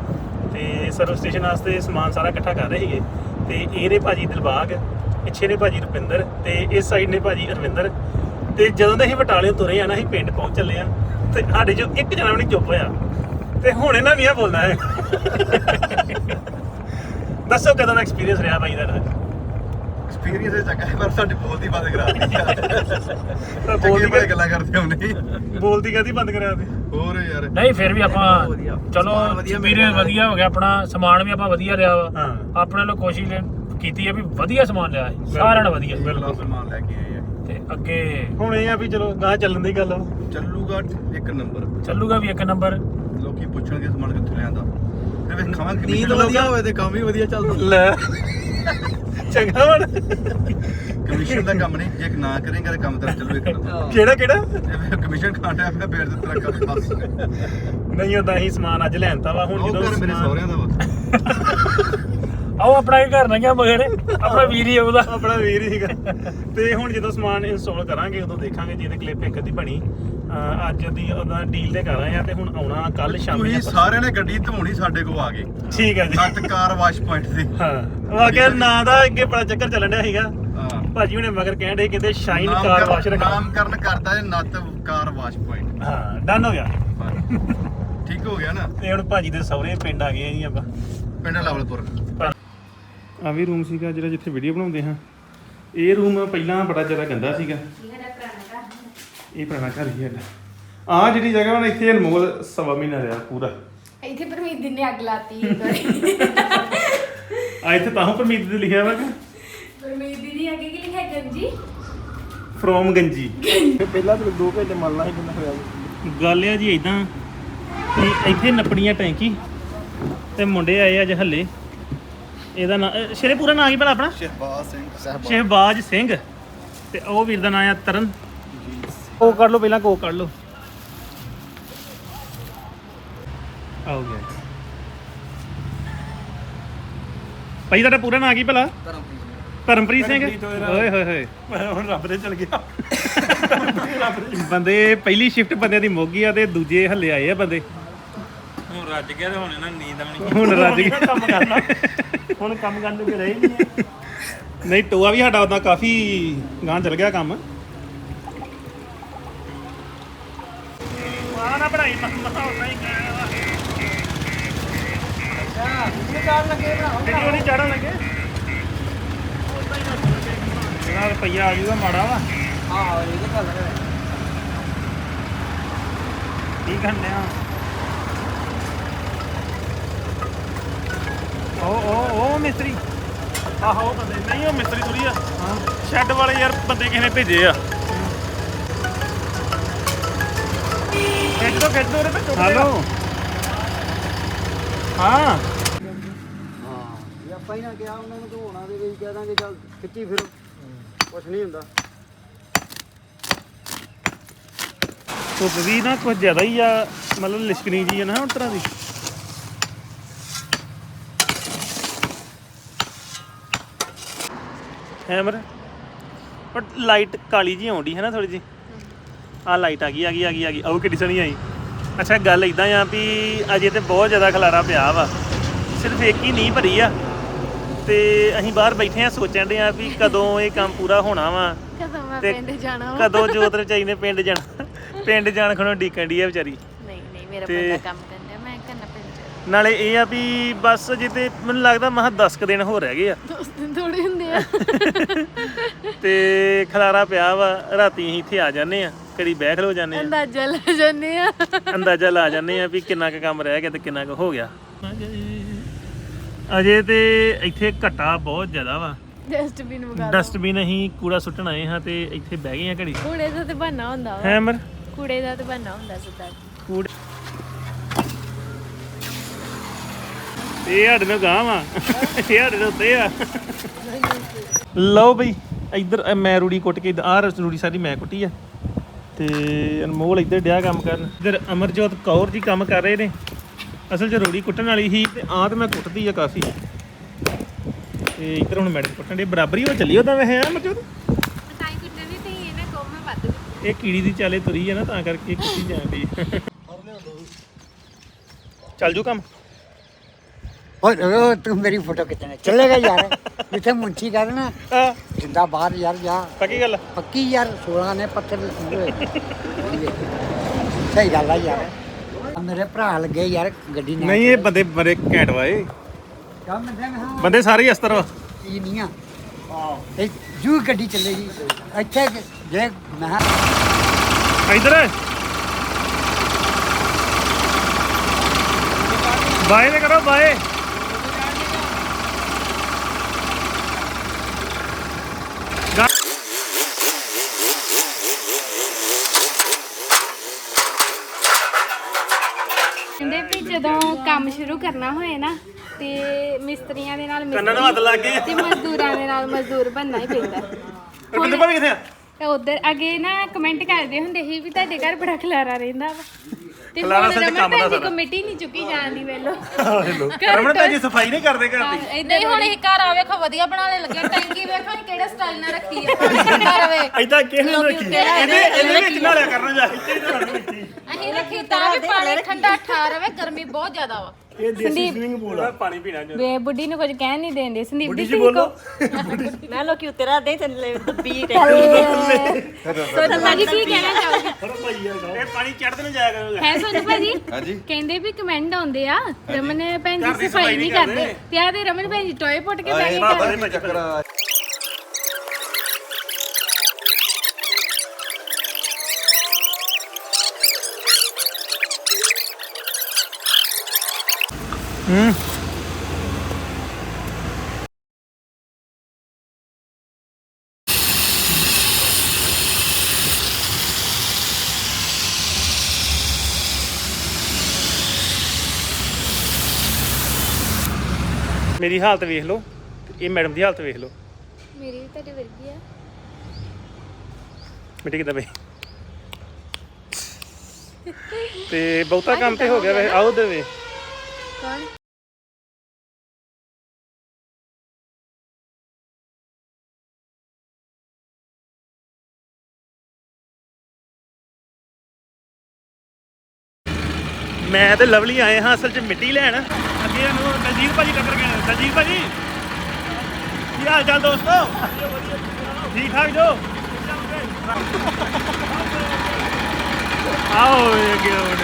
ਤੇ ਸਰਵ ਸਟੇਸ਼ਨ ਵਾਸਤੇ ਸਮਾਨ ਸਾਰਾ ਇਕੱਠਾ ਕਰ ਰਹੇ ਸੀਗੇ। ਤੇ ਇਹ ਨੇ ਭਾਜੀ ਦਿਲਬਾਗ, ਪਿੱਛੇ ਨੇ ਭਾਜੀ ਰੁਪਿੰਦਰ, ਤੇ ਇਸ ਸਾਈਡ ਨੇ ਭਾਜੀ ਅਰਵਿੰਦਰ। ਤੇ ਜਦੋਂ ਦੇ ਅਸੀਂ ਬਟਾਲਿਓਂ ਤੁਰੇ ਆ ਨਾ, ਅਸੀਂ ਪਿੰਡ ਪਹੁੰਚ ਚੱਲੇ ਆ। ਤੇ ਸਾਡੇ ਚੋਂ ਇੱਕ ਜਣਾ ਵੀ ਨਹੀਂ ਚੁੱਪ ਹੋਇਆ। ਤੇ ਹੁਣ ਇਹਨਾਂ ਨਹੀਂ ਆ ਬੋਲਣਾ ਹੈ। ਦੱਸੋ ਕਦੋਂ ਦਾ ਐਕਸਪੀਰੀਅੰਸ ਰਿਹਾ ਭਾਈ ਦਾ ਐਕਸਪੀਰੀਅੰਸ ਇਹ ਚੰਗਾ ਹੈ ਪਰ ਸਾਡੀ ਬੋਲਦੀ ਬੰਦ ਕਰਾ ਦਿੱਤੀ ਬੋਲਦੀ ਬੜੇ ਗੱਲਾਂ ਕਰਦੇ ਹੁੰਦੇ ਬੋਲਦੀ ਕਾਦੀ ਬੰਦ ਕਰਿਆ ਤੇ ਹੋਰ ਯਾਰ। ਨਹੀਂ ਫਿਰ ਵੀ ਆਪਾਂ ਵਧੀਆ। ਚਲੋ ਸਮਾਨ ਐਕਸਪੀਰੀਅੰਸ। ਵਧੀਆ ਹੋ ਗਿਆ ਆਪਣਾ ਸਮਾਨ ਵੀ ਆਪਾਂ ਵਧੀਆ ਲਿਆ ਵਾ। ਹਾਂ। ਆਪਣੇ ਵੱਲੋਂ ਕੋਸ਼ਿਸ਼ ਲੈ- ਕੀਤੀ ਹੈ ਵੀ ਵਧੀਆ ਸਮਾਨ ਲਿਆ ਹੈ। ਸਾਰਿਆਂ ਨਾਲ ਵਧੀਆ। ਬਿਲਕੁਲ ਸਲਮਾਨ ਲੈ ਕੇ ਆਏ ਆ। ਤੇ ਅੱਗੇ ਹੁਣ ਇਹ ਆ ਵੀ ਚਲੋ ਗਾਂ ਚੱਲਣ ਦੀ ਗੱਲ ਆ। ਚੱਲੂਗਾ ਇੱਕ ਨੰਬਰ। ਚੱਲੂਗਾ ਵੀ ਇੱਕ ਨੰਬਰ। ਲੋਕੀ ਪੁੱਛਣਗੇ ਸਮਾਨ ਕਿੱਥੋਂ ਲਿਆਂਦਾ। ਤੇ ਵੇਖ ਖਾਵਾਂਗੇ ਨੀਂਦ ਵਧੀਆ ਹੋਵੇ ਤੇ ਕੰਮ ਵੀ ਵਧੀਆ ਚੱਲਦਾ। ਲੈ। ਚੰਗਾ ਵਣ ਕਮਿਸ਼ਨ ਦਾ ਕੰਮ ਨਹੀਂ ਜੇ ਨਾ ਕਰੇਗਾ ਤਾਂ ਕੰਮ ਤੇਰਾ ਚੱਲੂ ਇੱਕ ਕਿਹੜਾ ਕਿਹੜਾ? ਕਮਿਸ਼ਨ ਖਾਂਦਾ ਫਿਰ ਫੇਰ ਤੇ ਤੇਰਾ ਕੰਮ ਬਸ। ਨਹੀਂ ਹੁੰਦਾ ਅਸੀਂ ਸਮਾਨ ਅੱਜ ਲੈਣਤਾ ਵਾ ਹੁਣ ਉਹ ਜਦੋਂ ਘਰ ਮੇਰੇ ਸਮਾਨ- ਸਹੁਰਿਆਂ ਦਾ ਵਾ ਆਓ ਆਪਣਾ ਇਹ ਘਰ ਨਹੀਂ ਆ ਮਗਰ ਆਪਣਾ ਵੀਰ ਹੀ ਆ ਉਹਦਾ ਆਪਣਾ ਵੀਰ ਹੀਗਾ ਤੇ ਹੁਣ ਜਦੋਂ ਸਮਾਨ ਇੰਸਟਾਲ ਕਰਾਂਗੇ ਉਦੋਂ ਦੇਖਾਂਗੇ ਜਿਹਦੇ ਕਲਿੱਪ ਇੱਕ ਅੱਧੀ ਬਣੀ। ਅਹ ਅੱਜ ਦੀ ਉਹਦਾ ਡੀਲ ਤੇ ਕਰ ਰਹੇ ਆ ਤੇ ਹੁਣ ਆਉਣਾ ਕੱਲ ਸ਼ਾਮੀ ਤੁਸੀਂ ਜਾਂ ਪਰਸੋਂ। ਸਾਰਿਆਂ ਨੇ ਗੱਡੀ ਧਵਾਉਣੀ ਸਾਡੇ ਕੋਲ ਆ ਗਏ ਠੀਕ ਹੈ ਜੀ। ਸੱਤ ਕਾਰ ਵਾਸ਼ ਪੁਆਇੰਟ ਤੇ। ਹਾਂ। ਵਾਕਿਆ ਨਾਂ ਦਾ ਅੱਗੇ ਬੜਾ ਚੱਕਰ ਚੱਲਣ ਡਿਆ ਸੀਗਾ। ਹਾਂ। ਭਾਜੀ ਹੁਣੇ ਮਗਰ ਕਹਿਣ ਡੇ ਕਹਿੰਦੇ ਸ਼ਾਈਨ ਕਾਰ ਨਾਮਕਰਨ- ਵਾਸ਼ ਰੱਖਣਾ ਨਾਮਕਰਨ ਕਰਦਾ ਜੇ ਨੱਤ ਕਾਰ ਵਾਸ਼ ਪੁਆਇੰਟ ਹਾਂ ਡਨ ਹੋ ਗਿਆ। ਠੀਕ ਹੋ ਗਿਆ ਨਾ। ਤੇ ਹੁਣ ਭਾਜੀ ਦੇ ਸਹੁਰੇ ਪਿੰਡ ਆ ਗਏ ਆ ਜੀ ਆਪਾਂ। ਪਿੰਡ ਲਵਲਪੁਰ। ਆ ਵੀ ਰੂਮ ਸੀਗਾ ਜਿਹੜਾ ਜਿੱਥੇ ਵੀਡੀਓ ਬਣਾਉਂਦੇ ਹਾਂ। ਇਹ ਰੂਮ ਪਹਿਲਾਂ ਬੜਾ ਜ਼ਿਆਦਾ ਗੰਦਾ ਸੀਗਾ। ਇਹ ਪੁਰਾਣਾ ਘਰ ਹੀ ਸਾਡਾ। ਆ ਜਿਹੜੀ ਜਗ੍ਹਾ ਹੁਣ ਇੱਥੇ ਅਨਮੋਲ ਸਵਾ ਮਹੀਨਾ ਰਿਹਾ ਪੂਰਾ। ਇੱਥੇ ਪਰਮੀਤ ਦੀ ਨੇ ਅੱਗ ਲਾਤੀ ਆ ਇੱਥੇ ਤਾਂ ਪਰਮੀਤ ਦੇ ਲਿਖਿਆ ਵਾ ਪਰਮੀਤ ਦੀ ਅੱਗੇ ਕੀ ਲਿਖਿਆ ਗੰਜੀ? ਫਰੋਮ ਗੰਜੀ। ਪਹਿਲਾਂ ਤਾਂ 2 ਘੰਟੇ ਮੰਨਣਾ ਸੀ ਕਿੰਨਾ ਹੋਇਆ ਗੱਲ ਆ ਜੀ ਇਦਾਂ ਕਿ ਇੱਥੇ ਨੱਪੜੀਆਂ ਟੈਂਕੀ ਤੇ ਮੁੰਡੇ ਆਏ ਅੱਜ ਹੱਲੇ। ਇਹਦਾ ਨਾਂ ਅਹ ਸ਼ੇਰੇ ਪੂਰਾ ਨਾਂ ਕੀ ਭਲਾ ਆਪਣਾ? ਸ਼ਹਿਬਾਜ਼ ਸਿੰਘ। ਸ਼ਹਿਬਾਜ਼। ਸਿੰਘ। ਤੇ ਉਹ ਵੀਰ ਦਾ ਨਾਂ ਆ ਤਰਨ। ਕੋਕ ਕੱਢ ਲਓ ਪਹਿਲਾਂ ਕੋਕ ਕੱਢ ਲਓ। ਆਓ ਗਿਆ ਭਾਈ ਤੁਹਾਡਾ ਪੂਰਾ ਨਾਂ ਕੀ ਭਲਾ? ਧਰਮਪ੍ਰੀਤ ਸਿੰਘ। ਓਏ ਹੋਏ ਹੋਏ। ਹੁਣ ਰੱਬ ਦੇ ਚਲ ਗਿਆ। ਬੰਦੇ ਪਹਿਲੀ ਸ਼ਿਫਟ ਬੰਦਿਆਂ ਦੀ ਮੋਗੀ ਆ ਤੇ ਦੂਜੇ ਹੱਲੇ ਆਏ ਆ ਬੰਦੇ। ਹੁਣ ਰੱਜ ਗਿਆ ਤੇ ਹੁਣ ਇਹਨਾਂ ਨੀਂਦ ਆਉਣੀ। ਹੁਣ ਰੱਜ ਗਿਆ ਕੰਮ ਕਰਨਾ। ਹੁਣ ਕੰਮ ਕਰਨ ਨੂੰ ਰਹੀ ਨਹੀਂ ਨਹੀਂ ਟੋਆ ਵੀ ਸਾਡਾ ਉਦਾਂ ਕਾਫੀ ਗਾਂ ਚੱਲ ਗਿਆ ਕੰਮ। ਆ ਨਾ ਬਣਾਈ ਮਸਾ ਉਦਾਂ ਹੀ ਕਿਹੜੀ ਉਹਨੀ ਚੜਨ ਲੱਗੇ ਇਹਦਾ ਰੁਪਈਆ ਆ ਜੂਗਾ ਮਾੜਾ ਵਾ। ਆਹ ਇਹ ਤਾਂ ਗੱਲ ਹੈ ਕੀ ਕਰਨਿਆ ਉਹ ਉਹ ਉਹ ਮਿਸਤਰੀ। ਆਹੋ ਉਹ ਬੰਦੇ ਨਹੀਂ ਉਹ ਮਿਸਤਰੀ ਥੋੜੀ ਆ। ਹਾਂ। ਸ਼ੈੱਡ ਵਾਲੇ ਯਾਰ ਬੰਦੇ ਕਿਸੇ ਨੇ ਭੇਜੇ ਆ। ਖਿੱਚ ਦੋ ਖਿੱਚ ਦੋ ਉਹਦੇ ਵਿੱਚ ਹੈਲੋ। ਹਾਂ। ਹਾਂ ਇਹ ਆਪਾਂ ਹੀ ਨਾ ਕਿਹਾ ਉਹਨਾਂ ਨੂੰ ਧੋਣਾ ਦੇ ਵਿੱਚ ਕਹਿ ਦਾਂਗੇ ਚੱਲ ਖਿੱਚੀ ਫਿਰੋ। ਕੁਛ ਨਹੀਂ ਹੁੰਦਾ। ਧੁੱਪ ਵੀ ਨਾ ਕੁਝ ਜ਼ਿਆਦਾ ਹੀ ਆ ਮਤਲਬ ਲਿਸ਼ਕਣੀ ਜੀ ਆ ਨਾ ਤਰ੍ਹਾਂ ਦੀ। ਹੈਮਰ ਪਰ ਲਾਈਟ ਕਾਲੀ ਜੀ ਆਉਂਦੀ ਹੈ ਨਾ ਥੋੜੀ ਜੀ ਆ ਲਾਈਟ ਆ ਗਈ ਆ ਗਈ ਆ ਗਈ ਆ ਗਈ। ਉਹ ਕਿੱਡੀ ਸੋਹਣੀ ਆਈ। ਅੱਛਾ ਗੱਲ ਇਦਾਂ ਆ ਵੀ ਅਜੇ ਤੇ ਬਹੁਤ ਜ਼ਿਆਦਾ ਖਲਾਰਾ ਪਿਆ ਵਾ। ਸਿਰਫ ਇੱਕ ਹੀ ਨਹੀਂ ਭਰੀ ਆ। ਤੇ ਅਸੀਂ ਬਾਹਰ ਬੈਠੇ ਆ ਸੋਚਣ ਦੇ ਆ ਵੀ ਕਦੋਂ ਇਹ ਕੰਮ ਪੂਰਾ ਹੋਣਾ ਵਾ। ਕਦੋਂ ਮੈਂ ਪਿੰਡ ਜਾਣਾ ਵਾ। ਕਦੋਂ ਜੋਤ ਰਚਾਈ ਨੇ ਪਿੰਡ ਜਾਣਾ। ਪਿੰਡ ਜਾਣ ਖਣੋ ਡੀਕਣ ਦੀ ਆ ਵਿਚਾਰੀ। ਨਹੀਂ ਨਹੀਂ ਮੇਰਾ ਤੇ- ਬੰਦਾ ਕੰਮ ਕਰਦਾ ਮੈਂ ਕਰਨਾ ਪਿੰਡ ਨਾਲੇ ਇਹ ਆ ਵੀ ਬਸ ਜਿੱਤੇ ਮੈਨੂੰ ਲੱਗਦਾ ਮਹਾ 10 ਕੁ ਦਿਨ ਹੋ ਰਹਿ ਗਏ ਆ। ਦੋਸਤ ਦਿਨ ਥੋੜੇ ਤੇ ਖਲਾਰਾ ਪਿਆ ਵਾ ਰਾਤੀ ਅਸੀਂ ਇੱਥੇ ਆ ਜਾਂਦੇ ਆ ਕਦੀ ਬਹਿ ਖਲੋ ਜਾਂਦੇ ਆ ਅੰਦਾਜ਼ਾ ਲਾ ਜਾਂਦੇ ਆ ਅੰਦਾਜ਼ਾ ਲਾ ਜਾਂਦੇ ਆ ਵੀ ਕਿੰਨਾ ਕੁ ਕੰਮ ਰਹਿ ਗਿਆ ਤੇ ਕਿੰਨਾ ਕੁ ਹੋ ਗਿਆ। ਅਜੇ ਤੇ ਇੱਥੇ ਘਟਾ ਬਹੁਤ ਜ਼ਿਆਦਾ ਵਾ। ਡਸਟਬਿਨ ਵਗਾ ਡਸਟਬਿਨ ਅਸੀਂ ਕੂੜਾ ਸੁੱਟਣ ਆਏ ਹਾਂ ਤੇ ਇੱਥੇ ਬਹਿ ਗਏ ਆ ਘੜੀ। ਕੂੜੇ ਦਾ ਤੇ ਬਹਾਨਾ ਹੁੰਦਾ ਵਾ। ਹੈਮਰ? ਕੂੜੇ ਦਾ ਤੇ ਬਹਾਨਾ ਹੁੰਦਾ ਸਿੱਧਾ। ਕੂੜੇ ਇਹ ਸਾਡੇ ਨੂੰ ਗਾਂ ਵਾ। ਇਹ ਸਾਡੇ ਨੂੰ ਉੱਤੇ ਆ। ਲਓ ਬਈ, ਇੱਧਰ ਮੈਂ ਰੂੜੀ ਕੁੱਟ ਕੇ ਆਹ ਰੂੜੀ ਸਾਰੀ ਮੈਂ ਕੁੱਟੀ ਆ। ਤੇ ਅਨਮੋਲ ਇੱਧਰ ਡਿਆ ਕੰਮ ਕਰਨ। ਇੱਧਰ ਅਮਰਜੋਤ ਕੌਰ ਜੀ ਕੰਮ ਕਰ ਰਹੇ ਨੇ। ਅਸਲ 'ਚ ਰੂੜੀ ਕੁੱਟਣ ਵਾਲੀ ਸੀ ਤੇ ਆਹ ਤੇ ਮੈਂ ਕੁੱਟਦੀ ਆ ਕਾਫੀ। ਤੇ ਇੱਧਰ ਹੁਣ ਮੈਡਮ ਕੁੱਟਣ ਦੇ ਬਰਾਬਰੀ ਹੋ ਚੱਲੀ ਉਹਦਾ ਵੈਸੇ ਆ ਅਮਰਜੋਤ? ਇਹ ਕੀੜੀ ਦੀ ਚਾਲੇ ਤੁਰੀ ਆ ਨਾ, ਤਾਂ ਕਰਕੇ ਕੁੱਟੀ ਜਾਂਦੀ ਚੱਲ ਜੂ ਕੰਮ। और ओ, तू मेरी फोटो खींचने चलेगा यार जिथे मुंशी कह ना ਆ जिंदाबाद यार जा ਪੱਕੀ ਗੱਲ ਆ? पक्की यार सोलह ने पत्थर लिखे सही गल है यार आ मेरे भरा लगे यार गड्डी ने ਨਹੀਂ ਇਹ ਬੰਦੇ ਬੜੇ ਘੈਂਟ ਵਾਏ कम दिन हाँ ਬੰਦੇ ਸਾਰੇ ਹੀ ਅਸਤਰ ਵਾ ये नहीं आ जू गड्डी चलेगी अच्छा जे मैं ਇਧਰ ਬਾਏ ਨੇ ਕਰੋ ਬਾਏ ਕਰਨਾ ਹੋਏ ਨਾ ਤੇ ਮਿਸਤਰੀਆਂ ਦੇ ਨਾਲ ਕੰਨਾਂ ਨੂੰ ਹੱਥ ਲੱਗ ਗਏ ਤੇ ਮਜ਼ਦੂਰਾਂ ਦੇ ਨਾਲ ਮਜ਼ਦੂਰ ਬਣਨਾ ਹੀ ਪੈਂਦਾ। ਬਿੰਦਰ ਭਾਵੇਂ ਕਿੱਥੇ ਆ ਤੇ ਉਧਰ ਅੱਗੇ ਨਾ ਕਮੈਂਟ ਕਰਦੇ ਹੁੰਦੇ ਸੀ ਵੀ ਤੁਹਾਡੇ ਘਰ ਬੜਾ ਖਲਾਰਾ ਰਹਿੰਦਾ ਵਾ। ਤੇ ਖਿਲਾਰਾ ਹੁਣ 'ਚ ਰਮਨ ਕੰਮ ਦਾ ਭੈਣ ਦੀ ਸਾਰਾ। ਕਮੇਟੀ ਨਹੀਂ ਚੁੱਕੀ ਜਾਂਦੀ ਵੇਲੋ। ਰਮਣ ਤਾਂ ਜੀ ਸਫ਼ਾਈ ਨਹੀਂ ਕਰਦੇ ਘਰ ਦੀ। ਨਹੀਂ ਹੁਣ ਇਹ ਘਰ ਆ ਵੇਖੋ ਵਧੀਆ ਬਣਾਉਣੇ ਲੱਗੇ ਟੈਂਕੀ ਵੇਖੋ ਇਹ ਕਿਹੜੇ ਸਟਾਈਲ ਨਾਲ ਰੱਖੀ ਆ। ਠੰਡਾ ਰਵੇ ਐਦਾਂ ਕਿਹਨੇ ਰੱਖੀ? ਇਹਦੇ ਇਹਦੇ ਵਿੱਚ ਨਾਲਿਆ ਕਰਨਾ ਜਾ ਕੇ। ਇੱਥੇ ਸਾਨੂੰ ਇੱਥੇ ਅਸੀਂ ਰੱਖੀ ਤਾਂ ਵੀ ਪਾਣੀ ਠੰਡਾ ਠਾ ਰਵੇ ਗਰਮੀ ਬਹੁਤ ਜ਼ਿਆਦਾ ਵਾ। ਇਹ ਦੇਸੀ ਸਵਿਮਿੰਗ ਪੂਲ ਆ। ਪਾਣੀ ਪੀਣਾ ਜੋ ਵੇ ਬੁੱਢੀ ਨੂੰ ਕੁਝ ਕਹਿਣ ਨਹੀਂ ਦੇਂਦੇ ਸੰਦੀਪ ਬੁੱਢੀ ਦੀ ਜੀ ਬੋਲੋ। ਮੈਂ ਲੋਕੀ ਉੱਤੇ ਰੱਖਦੇ ਤੇ ਲੈ ਦੱਬੀ ਸੋਨੂੰ ਭਾਜੀ ਕੀ ਕਹਿਣਾ ਚਾਹੋਗੇ? ਥੋੜਾ ਭਾਈ ਆ ਇਹ ਪਾਣੀ ਚੜਦੇ ਨੂੰ ਜਾਇਆ ਕਰੋਗਾ ਹੈ ਸੋਨੂੰ ਭਾਜੀ? ਹਾਂਜੀ। ਕਹਿੰਦੇ ਵੀ ਕਮੈਂਟ ਆਉਂਦੇ ਆ। ਰਮਨ ਭੈਣ ਜੀ ਸਫ਼ਾਈ ਨਹੀਂ ਕਰਦੇ। ਤੇ ਆ ਰਮਨ ਭੈਣ ਜੀ ਟੋਏ ਪੁੱਟ ਕੇ ਚੱਕਰ ਆ। ਹੂੰ। ਮੇਰੀ ਹਾਲਤ ਵੇਖ ਲਓ ਤੇ ਇਹ ਮੈਡਮ ਦੀ ਹਾਲਤ ਵੇਖ ਲਓ। ਮੇਰੀ ਵੀ ਤੁਹਾਡੀ ਵਰਗੀ ਆ। ਮਿੱਟੀ ਕਿੱਦਾਂ ਪਈ? ਤੇ ਬਹੁਤਾ ਕੰਮ ਤੇ ਹੋ ਗਿਆ ਵੇ ਆਓ ਦੇ ਵੇ ਮੈਂ ਤੇ ਲਵਲੀ ਆਏ ਹਾਂ ਅਸਲ 'ਚ ਮਿੱਟੀ ਲੈਣ। ਅੱਗੇ ਨੂੰ ਦਲਜੀਤ ਭਾਜੀ ਟੱਕਰ ਗਏ ਦਲਜੀਤ ਭਾਜੀ, ਕੀ ਹਾਲ ਚਾਲ ਦੋਸਤੋ? ਠੀਕ ਠਾਕ ਜੋ? ਆਓ ਅੱਗੇ ਆਓ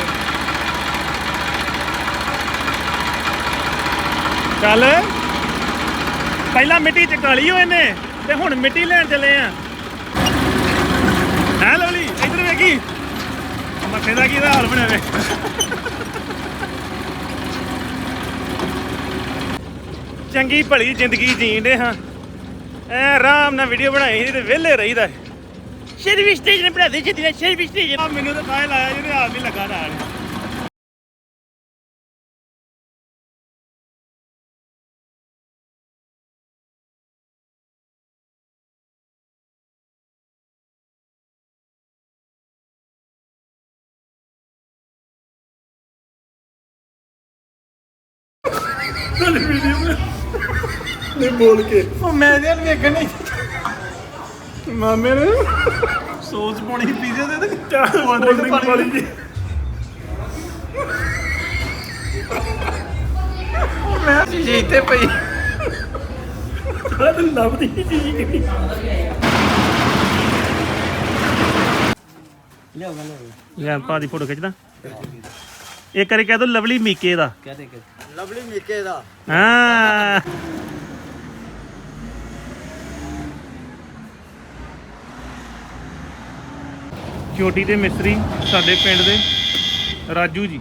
ਚੱਲ। ਪਹਿਲਾਂ ਮਿੱਟੀ ਚ ਕਾਲੀ ਹੋਏ ਨੇ ਤੇ ਹੁਣ ਮਿੱਟੀ ਲੈਣ ਚੱਲੇ ਆ। ਹੈ ਲਵਲੀ ਇੱਧਰ ਵੇਖੀ? ਮੱਥੇ ਦਾ ਕੀ ਦਾ ਹਾਲ ਬਣਿਆ ਵੇ? ਚੰਗੀ ਭਲੀ ਜ਼ਿੰਦਗੀ ਜੀਂਦੇ ਹਾਂ। ਐ ਆਰਾਮ ਨਾਲ ਵੀਡੀਓ ਬਣਾਈ ਸੀ ਤੇ ਵਿਹਲੇ ਰਹੀਦਾ ਸ਼ੇਰ ਵੀ ਸਟੇਜ ਨੇ ਬਣਾ ਦੇ ਜਿੱਦੀ ਨੇ ਸ਼ੇਰ ਵੀ ਸਟੇਜ ਮੈਨੂੰ ਤਾਂ ਕਾਹ ਲਾਇਆ ਜਿਹਨੇ ਆਪ ਹੀ ਲੱਗਾ ਨਾਲ। ਨੇ ਬੋਲ ਕੇ। ਉਹ ਮੈਂ ਤੇ ਵੇਖਣ ਨਹੀਂ ਮਾਮੇ ਨੇ। ਸੋਸ ਪਾਉਣੀ ਪੀਜ਼ੇ ਦੇ ਤੇ ਚਾਹ ਵਾਟਰ ਪਾਣੀ ਜੀ। ਮੈਂ ਚੀਜ਼ ਇੱਥੇ ਪਈ। ਤਾਂ ਲੱਭਦੀ ਨਹੀਂ ਚੀਜ਼ ਕਿਹੜੀ। ਲਿਆਉਗਾ ਲਿਆਉਗਾ ਲੈ ਪਾ ਦੀ ਫੋਟੋ ਖਿੱਚਦਾ। ਇੱਕ ਵਾਰੀ ਕਹਿ ਦੋ ਲਵਲੀ ਮੀਕੇ ਦਾ। ਕਹਦੇ ਕਿ ਲਵਲੀ ਮੀਕੇ ਦਾ। ਹਾਂ। ਦੇ ਮਿਸਤਰੀ ਸਾਡੇ ਪਿੰਡ ਦੇ, ਰਾਜੂ ਜੀ।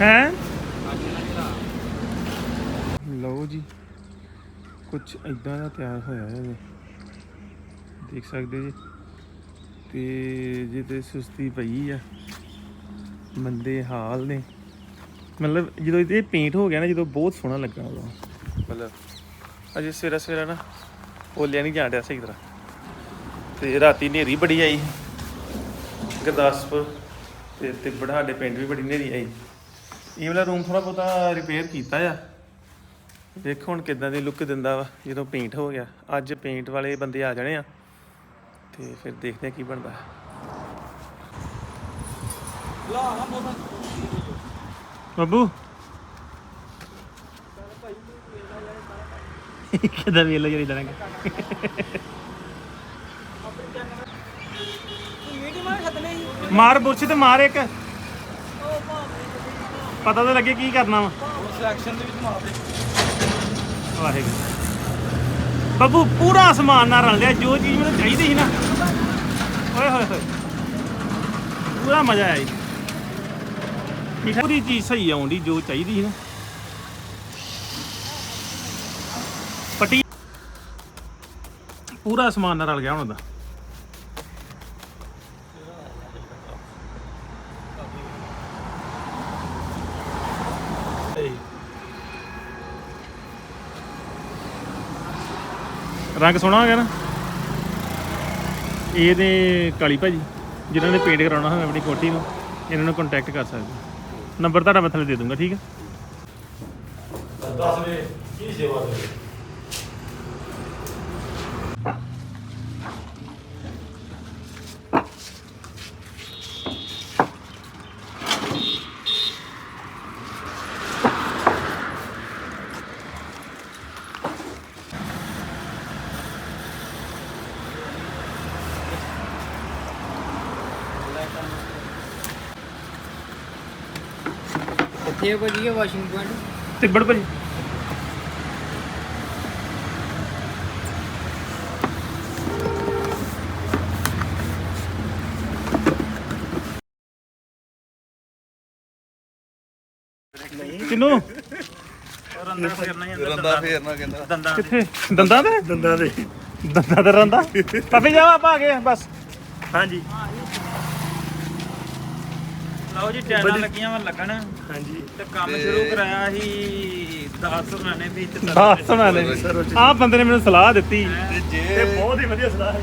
ਹੈ? ਲਓ ਜੀ ਕੁਝ ਇਦਾਂ ਦਾ ਤਿਆਰ ਹੋਇਆ ਹੈ। ਦੇਖ ਸਕਦੇ ਜੀ। ਤੇ ਜਿਹਦੇ ਸੁਸਤੀ ਪਈ ਆ ਮੰਦੇ ਹਾਲ ਨੇ। ਮਤਲਬ ਜਦੋਂ ਇਹ ਪੇਂਟ ਹੋ ਗਿਆ ਨਾ, ਜਦੋਂ ਬਹੁਤ ਸੋਹਣਾ ਲੱਗਾ ਉਹਦਾ ਮਤਲਬ ਅਜੇ ਸਵੇਰਾ ਸਵੇਰਾ ਨਾ ਓਲਿਆ ਨਹੀਂ ਜਾਣ ਡਿਆ ਸਹੀ ਤਰ੍ਹਾਂ। ਤੇ ਰਾਤੀ ਹਨੇਰੀ ਬੜੀ ਆਈ। ਗੁਰਦਾਸਪੁਰ ਤੇ ਤੇ ਬੜਾਡੇ ਪਿੰਡ ਵੀ ਬੜੀ ਹਨੇਰੀ ਆਈ। ਇਹ ਵਾਲਾ ਰੂਮ ਥੋੜਾ ਬਹੁਤਾ ਰਿਪੇਅਰ ਕੀਤਾ ਆ। ਦੇਖੋ ਹੁਣ ਕਿਦਾਂ ਦੀ ਲੁੱਕ ਦਿੰਦਾ ਵਾ, ਜਦੋਂ ਪੇਂਟ ਹੋ ਗਿਆ। ਅੱਜ ਪੇਂਟ ਵਾਲੇ ਬੰਦੇ ਆ ਜਾਣੇ ਆ। ਤੇ ਫਿਰ ਦੇਖਦੇ ਆ ਕੀ ਬਣਦਾ। ਬੱਬੂ। ਕਿਦਾਂ ਵੇਲ ਜਰੀ ਦਾਂਗੇ ਮਾਰ ਬੁਰਸ਼ ਤੇ ਮਾਰ ਇੱਕ। ਪਤਾ ਤਾਂ ਲੱਗੇ ਕੀ ਕਰਨਾ ਵਾ। ਸਿਲੈਕਸ਼ਨ ਦੇ ਵਿੱਚ ਮਾਰ ਦੇ। ਵਾਹਿਗੁਰੂ। ਬੱਬੂ ਪੂਰਾ ਸਮਾਨ ਨਾਲ ਰਲ ਲਿਆ ਜੋ ਚੀਜ਼ ਮੈਨੂੰ ਚਾਹੀਦੀ ਸੀ ਨਾ। ਓਏ ਹੋਏ ਹੋਏ। ਪੂਰਾ ਮਜ਼ਾ ਆਇਆ ਜੀ। ਠੀਕ ਹੈ ਪੂਰੀ ਚੀਜ਼ ਸਹੀ ਆਉਂਦੀ, ਜੋ ਚਾਹੀਦੀ ਸੀ ਨਾ। ਪੱਟੀ ਪੂਰਾ ਸਮਾਨ ਨਾਲ ਰਲ ਗਿਆ ਹੁਣ ਉਹਦਾ। ਰੰਗ ਸੋਹਣਾ ਹੋ ਗਿਆ ਨਾ। ਇਹਦੇ ਨੇ ਕਾਲੀ ਭਾਜੀ, ਜਿਨ੍ਹਾਂ ਨੇ ਪੇਂਟ ਕਰਾਉਣਾ ਹੋਵੇ ਆਪਣੀ ਕੋਠੀ ਨੂੰ, ਇਹਨਾਂ ਨੂੰ ਕੰਟੈਕਟ ਕਰ ਸਕਦੇ ਹੋ। ਨੰਬਰ ਤੁਹਾਡਾ ਮੈਂ ਥੱਲੇ ਦੇ ਦੂੰਗਾ, ਠੀਕ ਹੈ ਕਿੱਥੇ ਭਾਜੀ ਇਹ ਵਾਸ਼ਿੰਗ ਪੁਆਇੰਟ ਤਿੱਬੜ ਭਾਜੀ। ਕਿਨੂੰ? ਰੰਦਾ ਫੇਰਨਾ ਕਹਿੰਦਾ। ਕਿੱਥੇ? ਦੰਦਾਂ ਦੇ? ਦੰਦਾਂ ਦੇ। ਦੰਦਾਂ ਦੇ ਰੰਦਾ। ਪਾਪੇ ਜਾਓ ਆਪਾਂ ਆ ਗਏ ਬਸ। ਹਾਂਜੀ। ਲਓ ਜੀ ਟੈਨਾਂ ਲੱਗੀਆਂ ਵਾ ਲੱਗਣ। ਹਾਂਜੀ। ਤੇ ਕੰਮ ਸ਼ੁਰੂ ਕਰਾਇਆ ਸੀ 10 ਮਹੀਨੇ ਵਿੱਚ ਤੇ ਹਾਂ ਸੁਣਾ ਲੈ ਆਹ ਬੰਦੇ ਨੇ ਮੈਨੂੰ ਸਲਾਹ ਦਿੱਤੀ। ਤੇ ਤੇ ਜੇ ਬਹੁਤ ਹੀ ਵਧੀਆ ਸਲਾਹ ਹੈ।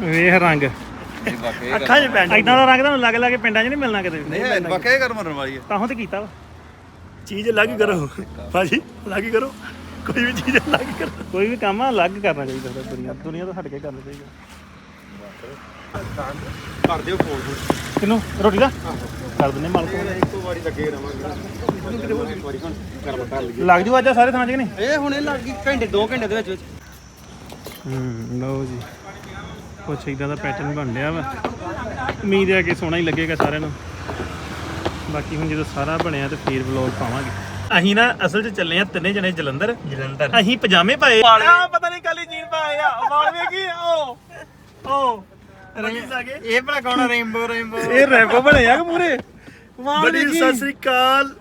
ਵੇਖ ਰੰਗ। ਇਹ ਵਾਕਈ ਅੱਖਾਂ 'ਚ ਪੈਂਦਾ ਇਦਾਂ ਦਾ ਰੰਗ ਤੁਹਾਨੂੰ ਲੱਗ ਲੱਗ ਪਿੰਡਾਂ 'ਚ ਨਹੀਂ ਮਿਲਣਾ ਕਿਤੇ ਨਹੀਂ ਵਾਕਈ ਕਰ ਮਰਨ ਵਾਲੀ ਹੈ। ਤਾਂ ਤੇ ਕੀਤਾ ਵਾ। ਚੀਜ਼ ਅਲੱਗ ਹੀ ਕਰੋ। ਭਾਜੀ ਅਲੱਗ ਹੀ ਕਰੋ। ਕੋਈ ਵੀ ਚੀਜ਼ ਅਲੱਗ ਕਰ ਕੋਈ ਵੀ ਕੰਮ ਆ ਅਲੱਗ ਕਰਨਾ ਚਾਹੀਦਾ ਸਾਡਾ ਦੁਨੀਆ ਦੁਨੀਆ ਤੋਂ ਹਟ ਕੇ ਕਰਨਾ ਚਾਹੀਦਾ। ਕਰ ਦਿਓ ਫੋਨ ਕਿਨੂੰ? ਰੋਟੀ ਦਾ? ਕਰ ਦਿੰਨੇ ਮਾਲਕ ਨੂੰ। ਇੱਕੋ ਵਾਰੀ ਲੱਗੇ ਰਵਾਂਗੇ। ਇੱਕ ਵਾਰੀ ਹੁਣ ਕਰਮ ਕਰ ਲਈਏ। ਲੱਗ ਜੂ ਅੱਜ ਸਾਰੇ ਥਾਂ 'ਚ ਕਿ ਨਹੀਂ? ਇਹ ਹੁਣੇ ਲੱਗ ਗਈ ਘੰਟੇ 2 ਘੰਟੇ ਦੇ ਵਿੱਚ ਵਿੱਚ। ਹੂੰ ਲਓ ਜੀ। ਕੁਛ ਇਦਾਂ ਦਾ ਪੈਟਰਨ ਬਣ ਰਿਹਾ ਵਾ। ਉਮੀਦ ਹੈ ਕਿ ਸੋਹਣਾ ਹੀ ਲੱਗੇਗਾ ਸਾਰਿਆਂ ਨੂੰ। ਬਾਕੀ ਹੁਣ ਜਦੋਂ ਸਾਰਾ ਬਣਿਆ ਤੇ ਫੇਰ ਵਲੌਗ ਪਾਵਾਂਗੇ। ਅਸੀਂ ਨਾ ਅਸਲ 'ਚ ਚੱਲੇ ਆ ਤਿੰਨੇ ਜਣੇ ਜਲੰਧਰ। ਜਲੰਧਰ। ਅਸੀਂ ਪਜਾਮੇ ਪਾਏ ਆ। ਪਤਾ ਨਹੀਂ ਕਾਲੀ ਜੀਨ ਪਾਏ ਆ। ਵਾਲ ਵੇਖੀ ਉਹ? ਉਹ? ਰੰਗ ਸਾਗੇ ਇਹ ਭਲਾ ਕੌਣ ਰੇਨਬੋ ਰੇਨਬੋ ਇਹ ਰੈਪੋ ਬਣਿਆ ਕਿ ਪੂਰੇ। ਬੜੀ ਸਤਿ ਸ੍ਰੀ ਅਕਾਲ।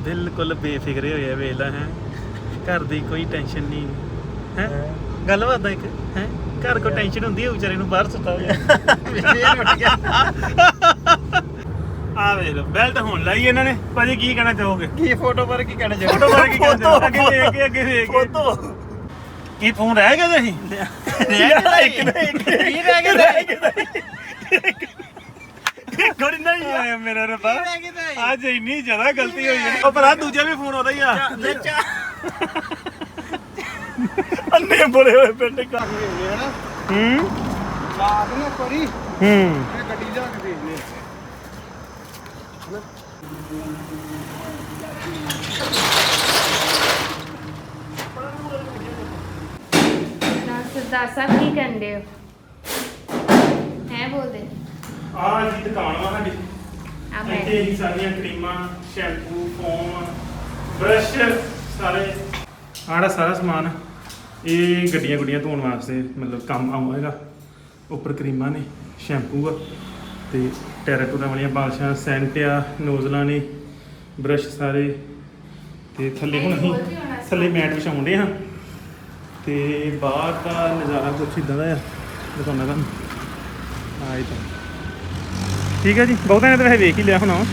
ਬਿਲਕੁਲ ਬੇਫਿਕਰੇ ਹੋਏ ਆ ਵੇਲਾ ਹੈ। ਘਰ ਦੀ ਕੋਈ ਟੈਨਸ਼ਨ ਨਹੀਂ ਹੈ? ਗੱਲ ਬਾਤ ਇੱਕ ਹੈ? ਘਰ ਕੋ ਟੈਨਸ਼ਨ ਹੁੰਦੀ ਹੈ ਵਿਚਾਰੇ ਨੂੰ ਬਾਹਰ ਸੁੱਤਾ ਹੋਇਆ। ਆ ਵੇ ਲੋ ਬੈਲਟ ਹੁਣ ਲਾਈ ਇਹਨਾਂ ਨੇ। ਭਾਜੀ ਕੀ ਕਹਿਣਾ ਚਾਹੋਗੇ? ਕੀ ਫੋਟੋ ਪਰ ਕੀ ਕਹਿਣਾ ਚਾਹੁੰਦੇ ਫੋਟੋ ਬਾਰੇ ਕੀ ਕਹਿਣਾ ਚਾਹੋਗੇ? ਅੱਗੇ ਦੇਖ ਕੇ ਅੱਗੇ ਦੇਖ ਕੇ ਫੋਟੋ ਕੀ ਫੋਨ ਰਹਿ ਗਿਆ ਜੀ ਰਹਿ ਗਿਆ ਇੱਕ ਕੀ ਰਹਿ ਗਿਆ ਗੋੜੀ ਨਹੀਂ। ਆਇਆ ਮੇਰਾ ਰੱਬਾ। ਅੱਜ ਇੰਨੀ ਜ਼ਿਆਦਾ ਗਲਤੀ ਹੋਈ ਹੈ। ਉਹ ਪਰ ਆ ਦੂਜਾ ਵੀ ਫੋਨ ਉਹਦਾ ਹੀ ਆ। ਅੰਨੇ ਬੋਲੇ ਹੋਏ ਪਿੰਡ ਕਾ ਹੂੰ। ਬਾਤ ਨਾ ਕਰੀ ਹੂੰ। ਗੱਡੀ ਜਾ ਕੇ ਦੇਖ ਲੈ ਸਰਦਾਰ ਸਾਹਿਬ ਕੀ ਕਰਦੇ ਹੋ? ਹੈ ਬੋਲਦੇ। ਆ ਜੀ ਦੁਕਾਨ ਵਾ ਸਾਡੀ। ਆ ਮੈਂ। ਇੱਥੇ ਹੀ ਸਾਰੀਆਂ ਕਰੀਮਾਂ ਸ਼ੈਂਪੂ ਫੋਮ ਬ੍ਰਸ਼ ਸਾਰੇ। ਆੜਾ ਸਾਰਾ ਸਮਾਨ ਇਹ ਗੱਡੀਆਂ ਗੁੱਡੀਆਂ ਧੋਣ ਵਾਸਤੇ ਮਤਲਬ ਕੰਮ ਆਵੇਗਾ ਉੱਪਰ ਕਰੀਮਾਂ ਨੇ ਸ਼ੈਂਪੂ ਆ ਤੇ ਟੈਰਾਟੂਰਾ ਵਾਲੀਆਂ ਬਾਲਸ਼ਾਂ ਸੈਂਟ ਆ ਨੋਜ਼ਲਾਂ ਨੇ ਬ੍ਰਸ਼ ਸਾਰੇ। ਤੇ ਥੱਲੇ ਹੁਣ ਅਸੀਂ ਥੱਲੇ ਮੈਟ ਵਿਛਾਉਂਦੇ ਹਾਂ। ਤੇ ਬਾਹਰ ਦਾ ਨਜ਼ਾਰਾ ਕੁਛ ਇਦਾਂ ਦਾ ਆ, ਦਿਖਾਉਣਾ ਤੁਹਾਨੂੰ। ਆਈ ਤਾਂ। ਠੀਕ ਹੈ ਜੀ ਬਹੁਤਾਂ ਨੇ ਤਾਂ ਵੈਸੇ ਵੇਖ ਹੀ ਲਿਆ ਹੋਣਾ